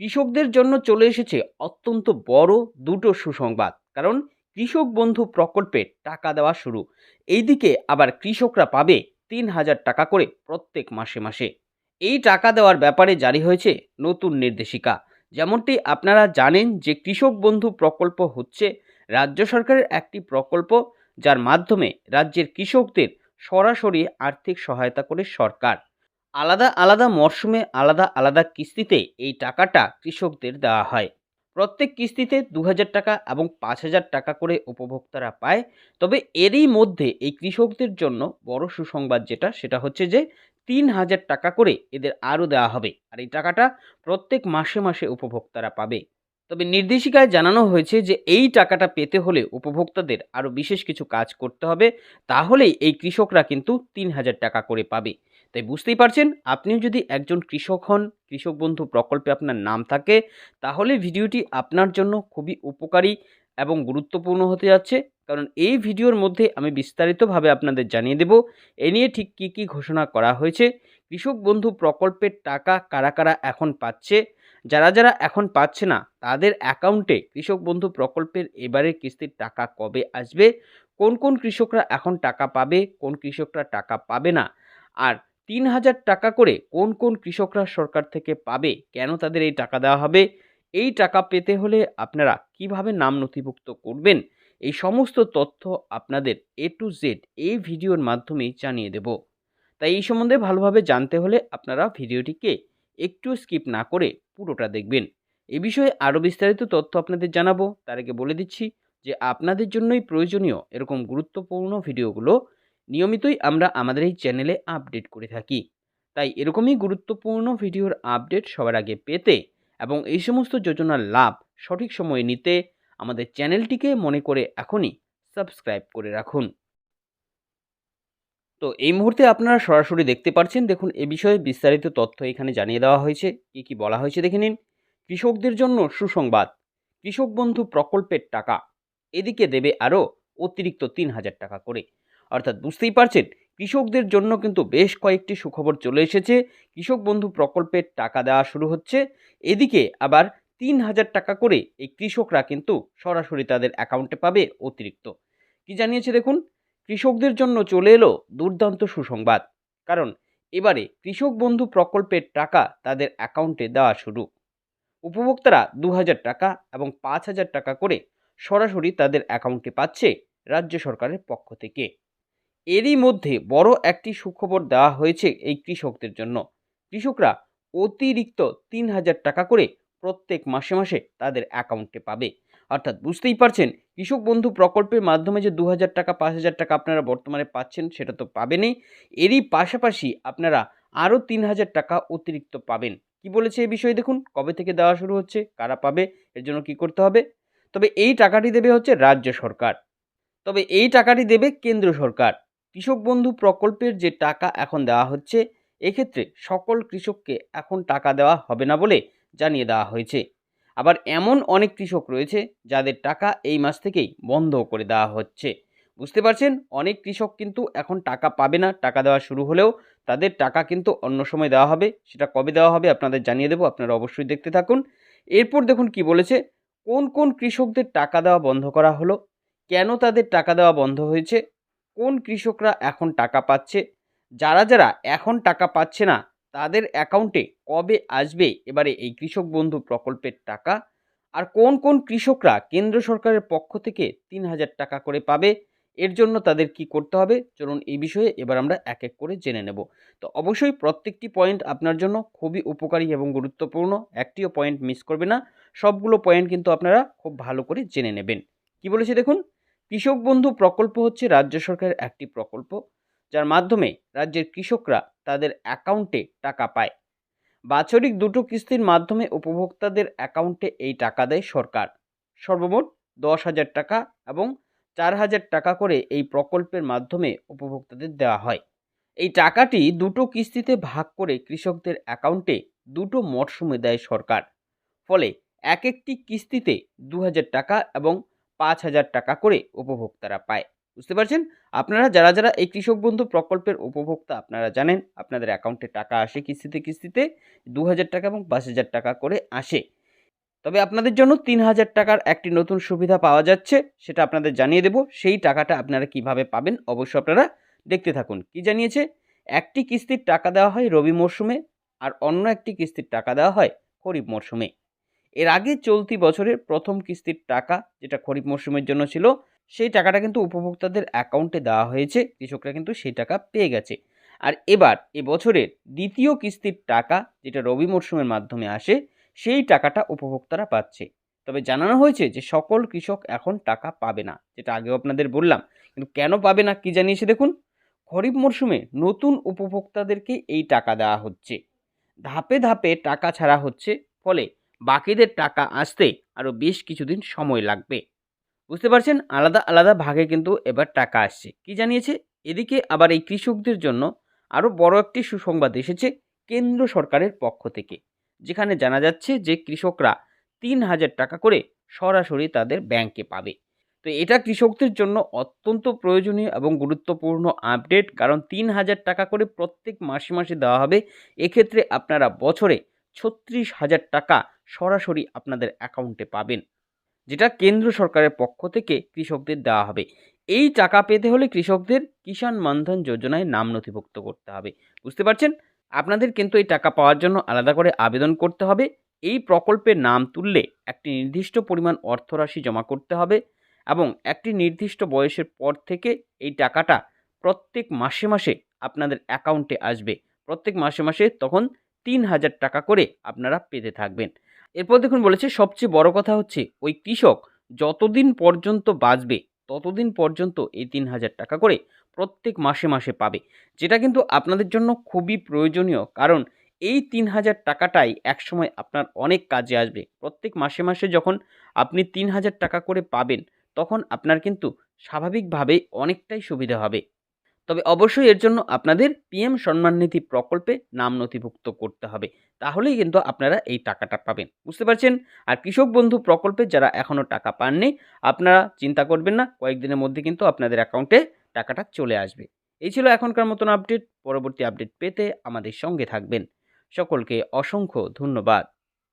কৃষকদের জন্য চলে এসেছে অত্যন্ত বড় দুটো সুসংবাদ। কারণ কৃষক বন্ধু প্রকল্পে টাকা দেওয়া শুরু। এইদিকে আবার কৃষকরা পাবে তিন হাজার টাকা করে প্রত্যেক মাসে মাসে। এই টাকা দেওয়ার ব্যাপারে জারি হয়েছে নতুন নির্দেশিকা। যেমনটি আপনারা জানেন যে কৃষক বন্ধু প্রকল্প হচ্ছে রাজ্য সরকারের একটি প্রকল্প যার মাধ্যমে রাজ্যের কৃষকদের সরাসরি আর্থিক সহায়তা করে সরকার। আলাদা আলাদা মরশুমে আলাদা আলাদা কিস্তিতে এই টাকাটা কৃষকদের দেওয়া হয়। প্রত্যেক কিস্তিতে দু হাজার টাকা এবং পাঁচ হাজার টাকা করে উপভোক্তারা পায়। তবে এরই মধ্যে এই কৃষকদের জন্য বড় সুসংবাদ যেটা, সেটা হচ্ছে যে তিন হাজার টাকা করে এদের আরও দেওয়া হবে। আর এই টাকাটা প্রত্যেক মাসে মাসে উপভোক্তারা পাবে। তবে নির্দেশিকায় জানানো হয়েছে যে এই টাকাটা পেতে হলে উপভোক্তাদের আরও বিশেষ কিছু কাজ করতে হবে। তাহলেই এই কৃষকরা কিন্তু তিন হাজার টাকা করে পাবে। তাই বুঝতেই পারছেন, আপনিও যদি একজন কৃষক হন, কৃষক বন্ধু প্রকল্পে আপনার নাম থাকে, তাহলে ভিডিওটি আপনার জন্য খুবই উপকারী এবং গুরুত্বপূর্ণ হতে যাচ্ছে। কারণ এই ভিডিওর মধ্যে আমি বিস্তারিতভাবে আপনাদের জানিয়ে দেব, এ নিয়ে ঠিক কী কী ঘোষণা করা হয়েছে, কৃষক বন্ধু প্রকল্পের টাকা কারা কারা এখন পাচ্ছে, যারা যারা এখন পাচ্ছে না, তাদের অ্যাকাউন্টে কৃষক বন্ধু প্রকল্পের এবারের কিস্তির টাকা কবে আসবে, কোন কোন কৃষকরা এখন টাকা পাবে, কোন কৃষকরা টাকা পাবে না, আর তিন হাজার টাকা করে কোন কোন কৃষকরা সরকার থেকে পাবে? কেন তাদের এই টাকা দেওয়া হবে? এই টাকা পেতে হলে আপনারা কীভাবে নাম নথিভুক্ত করবেন? এই সমস্ত তথ্য আপনাদের এ টু জেড এই ভিডিওর মাধ্যমেই জানিয়ে দেব। তাই এই সম্বন্ধে ভালোভাবে জানতে হলে আপনারা ভিডিওটিকে একটু স্কিপ না করে পুরোটা দেখবেন। এ বিষয়ে আরও বিস্তারিত তথ্য আপনাদের জানাব। তার আগে বলে দিচ্ছি যে আপনাদের জন্যই প্রয়োজনীয় এরকম গুরুত্বপূর্ণ ভিডিওগুলো নিয়মিতই আমরা আমাদের এই চ্যানেলে আপডেট করে থাকি। তাই এরকমই গুরুত্বপূর্ণ ভিডিওর আপডেট সবার আগে পেতে এবং এই সমস্ত যোজনার লাভ সঠিক সময়ে নিতে আমাদের চ্যানেলটিকে মনে করে এখনই সাবস্ক্রাইব করে রাখুন। তো এই মুহূর্তে আপনারা সরাসরি দেখতে পাচ্ছেন দেখুন এ বিষয়ে বিস্তারিত তথ্য এখানে জানিয়ে দেওয়া হয়েছে। কী কী বলা হয়েছে দেখে নিন। কৃষকদের জন্য সুসংবাদ। কৃষক বন্ধু প্রকল্পের টাকা। এদিকে দেবে আরও অতিরিক্ত তিন হাজার টাকা করে। অর্থাৎ বুঝতেই পারছেন, কৃষকদের জন্য কিন্তু বেশ কয়েকটি সুখবর চলে এসেছে। কৃষক বন্ধু প্রকল্পের টাকা দেওয়া শুরু হচ্ছে। এদিকে আবার তিন হাজার টাকা করে এই কৃষকরা কিন্তু সরাসরি তাদের অ্যাকাউন্টে পাবে অতিরিক্ত। কি জানিয়েছে দেখুন, কৃষকদের জন্য চলে এলো দুর্দান্ত সুসংবাদ। কারণ এবারে কৃষক বন্ধু প্রকল্পের টাকা তাদের অ্যাকাউন্টে দেওয়া শুরু। উপভোক্তারা দু হাজার টাকা এবং পাঁচ হাজার টাকা করে সরাসরি তাদের অ্যাকাউন্টে পাচ্ছে রাজ্য সরকারের পক্ষ থেকে। এরই মধ্যে বড় একটি সুখবর দেওয়া হয়েছে এই কৃষকদের জন্য। কৃষকরা অতিরিক্ত তিন হাজার টাকা করে প্রত্যেক মাসে মাসে তাদের অ্যাকাউন্টে পাবে। অর্থাৎ বুঝতেই পারছেন, কৃষক বন্ধু প্রকল্পের মাধ্যমে যে দু হাজার টাকা পাঁচ হাজার টাকা আপনারা বর্তমানে পাচ্ছেন সেটা তো পাবেনই। এরই পাশাপাশি আপনারা আরও তিন হাজার টাকা অতিরিক্ত পাবেন। কি বলেছে এই বিষয়ে দেখুন, কবে থেকে দেওয়া শুরু হচ্ছে, কারা পাবে, এর জন্য কি করতে হবে? তবে এই টাকাটি দেবে হচ্ছে রাজ্য সরকার। তবে এই টাকাটি দেবে কেন্দ্র সরকার। কৃষক বন্ধু প্রকল্পের যে টাকা এখন দেওয়া হচ্ছে, এক্ষেত্রে সকল কৃষককে এখন টাকা দেওয়া হবে না বলে জানিয়ে দেওয়া হয়েছে। আবার এমন অনেক কৃষক রয়েছে যাদের টাকা এই মাস থেকেই বন্ধ করে দেওয়া হচ্ছে। বুঝতে পারছেন? অনেক কৃষক কিন্তু এখন টাকা পাবে না, টাকা দেওয়া শুরু হলেও তাদের টাকা কিন্তু অন্য সময় দেওয়া হবে, সেটা কবে দেওয়া হবে আপনাদের জানিয়ে দেবো, আপনারা অবশ্যই দেখতে থাকুন। এরপর দেখুন কি বলেছে, কোন কোন কৃষকদের টাকা দেওয়া বন্ধ করা হলো, কেন তাদের টাকা দেওয়া বন্ধ হয়েছে কোন কৃষকরা এখন টাকা পাচ্ছে? যারা যারা এখন টাকা পাচ্ছে না, তাদের অ্যাকাউন্টে কবে আসবে এবারে এই কৃষক বন্ধু প্রকল্পের টাকা? আর কোন কোন কৃষকরা কেন্দ্র সরকারের পক্ষ থেকে তিন হাজার টাকা করে পাবে? এর জন্য তাদের কি করতে হবে? চলুন এই বিষয়ে এবার আমরা এক এক করে জেনে নেব। তো অবশ্যই প্রত্যেকটি পয়েন্ট আপনার জন্য খুবই উপকারী এবং গুরুত্বপূর্ণ। একটিও পয়েন্ট মিস করবে না। সবগুলো পয়েন্ট কিন্তু আপনারা খুব ভালো করে জেনে নেবেন। কি বলেছে দেখুন? কৃষক বন্ধু প্রকল্প হচ্ছে রাজ্য সরকারের একটি প্রকল্প, যার মাধ্যমে রাজ্যের কৃষকরা তাদের অ্যাকাউন্টে টাকা পায়। বাৎসরিক দুটো কিস্তির মাধ্যমে উপভোক্তাদের অ্যাকাউন্টে এই টাকা দেয় সরকার। সর্বমোট দশ হাজার টাকা এবং চার হাজার টাকা করে এই প্রকল্পের মাধ্যমে উপভোক্তাদের দেওয়া হয়। এই টাকাটি দুটো কিস্তিতে ভাগ করে কৃষকদের অ্যাকাউন্টে দুটো মরশুমে দেয় সরকার। ফলে এক একটি কিস্তিতে দু হাজার টাকা এবং পাঁচ হাজার টাকা করে উপভোক্তারা পায়। বুঝতে পারছেন? আপনারা যারা যারা এই কৃষক বন্ধু প্রকল্পের উপভোক্তা, আপনারা জানেন আপনাদের অ্যাকাউন্টে টাকা আসে কিস্তিতে কিস্তিতে দু হাজার টাকা এবং পাঁচ হাজার টাকা করে আসে। তবে আপনাদের জন্য তিন হাজার টাকার একটি নতুন সুবিধা পাওয়া যাচ্ছে, সেটা আপনাদের জানিয়ে দেব। সেই টাকাটা আপনারা কীভাবে পাবেন অবশ্যই আপনারা দেখতে থাকুন। কি জানিয়েছে? একটি কিস্তির টাকা দেওয়া হয় রবি মরশুমে, আর অন্য একটি কিস্তির টাকা দেওয়া হয় খরিফ মরশুমে। এর আগে চলতি বছরের প্রথম কিস্তির টাকা যেটা খরিফ মরশুমের জন্য ছিল, সেই টাকাটা কিন্তু উপভোক্তাদের অ্যাকাউন্টে দেওয়া হয়েছে, কৃষকরা কিন্তু সেই টাকা পেয়ে গেছে। আর এবার এবছরের দ্বিতীয় কিস্তির টাকা যেটা রবি মরশুমের মাধ্যমে আসে, সেই টাকাটা উপভোক্তারা পাচ্ছে। তবে জানানো হয়েছে যে সকল কৃষক এখন টাকা পাবে না, যেটা আগেও আপনাদের বললাম। কিন্তু কেন পাবে না কি জানিয়েছে দেখুন, খরিফ মরশুমে নতুন উপভোক্তাদেরকে এই টাকা দেওয়া হচ্ছে। ধাপে ধাপে টাকা ছাড়া হচ্ছে, ফলে বাকিদের টাকা আসতে আরও বেশ কিছুদিন সময় লাগবে। বুঝতে পারছেন? আলাদা আলাদা ভাগে কিন্তু এবার টাকা আসছে। কি জানিয়েছে? এদিকে আবার এই কৃষকদের জন্য আরও বড় একটি সুসংবাদ এসেছে কেন্দ্র সরকারের পক্ষ থেকে, যেখানে জানা যাচ্ছে যে কৃষকরা তিন হাজার টাকা করে সরাসরি তাদের ব্যাংকে পাবে। তো এটা কৃষকদের জন্য অত্যন্ত প্রয়োজনীয় এবং গুরুত্বপূর্ণ আপডেট, কারণ তিন হাজার টাকা করে প্রত্যেক মাসে মাসে দেওয়া হবে। এক্ষেত্রে আপনারা বছরে ছত্রিশ হাজার টাকা সরাসরি আপনাদের অ্যাকাউন্টে পাবেন, যেটা কেন্দ্র সরকারের পক্ষ থেকে কৃষকদের দেওয়া হবে। এই টাকা পেতে হলে কৃষকদের কিষাণ মানধন যোজনায় নাম নথিভুক্ত করতে হবে। বুঝতে পারছেন? আপনাদের কিন্তু এই টাকা পাওয়ার জন্য আলাদা করে আবেদন করতে হবে। এই প্রকল্পের নাম তুললে একটি নির্দিষ্ট পরিমাণ অর্থরাশি জমা করতে হবে এবং একটি নির্দিষ্ট বয়সের পর থেকে এই টাকাটা প্রত্যেক মাসে মাসে আপনাদের অ্যাকাউন্টে আসবে। প্রত্যেক মাসে মাসে তখন তিন হাজার টাকা করে আপনারা পেতে থাকবেন। এরপর দেখুন বলেছে, সবচেয়ে বড় কথা হচ্ছে, ওই কৃষক যতদিন পর্যন্ত বাঁচবে, ততদিন পর্যন্ত এই তিন হাজার টাকা করে প্রত্যেক মাসে মাসে পাবে। যেটা কিন্তু আপনাদের জন্য খুবই প্রয়োজনীয়, কারণ এই তিন হাজার টাকাটাই একসময় আপনার অনেক কাজে আসবে। প্রত্যেক মাসে মাসে যখন আপনি তিন হাজার টাকা করে পাবেন, তখন আপনার কিন্তু স্বাভাবিকভাবেই অনেকটাই সুবিধা হবে। তবে অবশ্যই এর জন্য আপনাদের পিএম সম্মান নিধি প্রকল্পে নাম নথিভুক্ত করতে হবে। তাহলেই কিন্তু আপনারা এই টাকাটা পাবেন। বুঝতে পারছেন? আর কৃষক বন্ধু প্রকল্পে যারা এখনও টাকা পাননি, আপনারা চিন্তা করবেন না, কয়েকদিনের মধ্যে কিন্তু আপনাদের অ্যাকাউন্টে টাকাটা চলে আসবে। এই ছিল এখনকার মতন আপডেট পরবর্তী আপডেট পেতে আমাদের সঙ্গে থাকবেন। সকলকে অসংখ্য ধন্যবাদ।